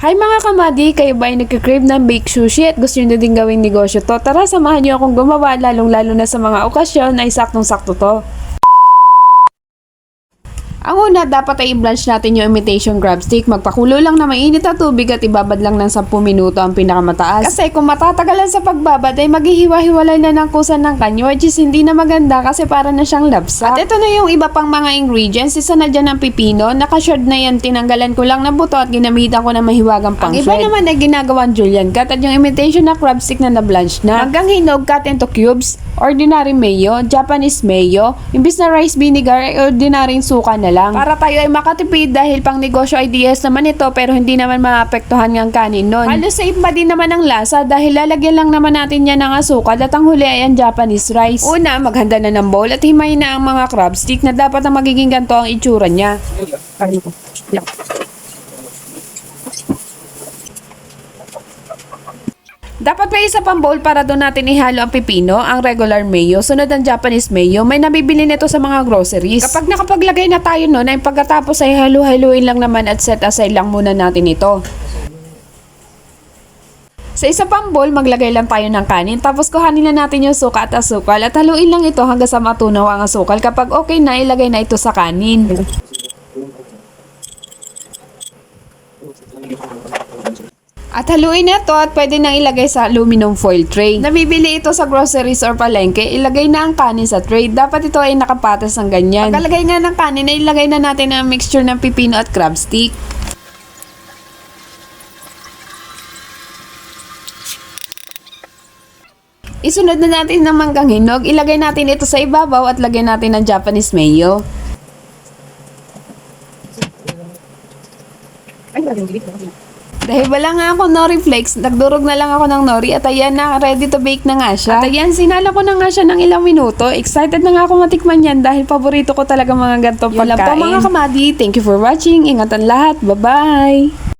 Hi mga kamadi, kayo ba ay nagka-crave ng baked sushi at gusto nyo na din gawing negosyo to? Tara, samahan nyo akong gumawa, lalong-lalo na sa mga okasyon ay saktong-sakto to. Ang una, dapat ay i-blanch natin yung imitation crab stick. Magpakulo lang na mainit na tubig at ibabad lang ng 10 minuto ang pinakamataas. Kasi kung matatagalan sa pagbabad ay maghihiwa-hiwalay na ng kusan ng kanyo which is hindi na maganda kasi para na siyang labsa. At ito na yung iba pang mga ingredients. Isa na dyan ang pipino. Nakashard na yan. Tinanggalan ko lang ng buto at ginamitan ko ng mahiwagang pang Ang iba naman ay ginagawang julienne cut at yung imitation na crab stick na na-blanch na. Hanggang hinog cut into cubes. Ordinary mayo, Japanese mayo, imbis na rice vinegar ay ordinaryong suka na lang. Para tayo ay makatipid dahil pang negosyo ideas naman ito pero hindi naman maapektuhan ng kanin nun. Halos safe pa din naman ang lasa dahil lalagyan lang naman natin yan ng asukal at ang huli ay ang Japanese rice. Una, maghanda na ng bowl at himayin na ang mga crab stick na dapat na magiging ganito ang itsura niya. Dapat may isa pang bowl para doon natin ihalo ang pipino, ang regular mayo, sunod ang Japanese mayo. May nabibili nito sa mga groceries. Kapag nakapaglagay na tayo noon, ay pagkatapos ay halu-haluin lang naman at set aside lang muna natin ito. Sa isa pang bowl, maglagay lang tayo ng kanin. Tapos kuhanin na natin yung suka at asukal at haluin lang ito hanggang sa matunaw ang asukal. Kapag okay na, ilagay na ito sa kanin. At haluin na ito at pwede nang ilagay sa aluminum foil tray. Nabibili ito sa groceries or palengke, ilagay na ang kanin sa tray. Dapat ito ay nakapatas ng ganyan. Pagkalagay nga ng kanin, ay ilagay na natin ang mixture ng pipino at crab stick. Isunod na natin ng manggang hinog, ilagay natin ito sa ibabaw at lagyan natin ng Japanese mayo. Dahil wala nga ako nori flakes, nagdurog na lang ako ng nori at ayan na, ready to bake na nga siya. At ayan, sinala ko na nga siya ng ilang minuto. Excited na nga ako matikman yan dahil paborito ko talaga mga ganito Yun pagkain. lang po, mga kamadi. Thank you for watching. Ingatan lahat. Bye-bye!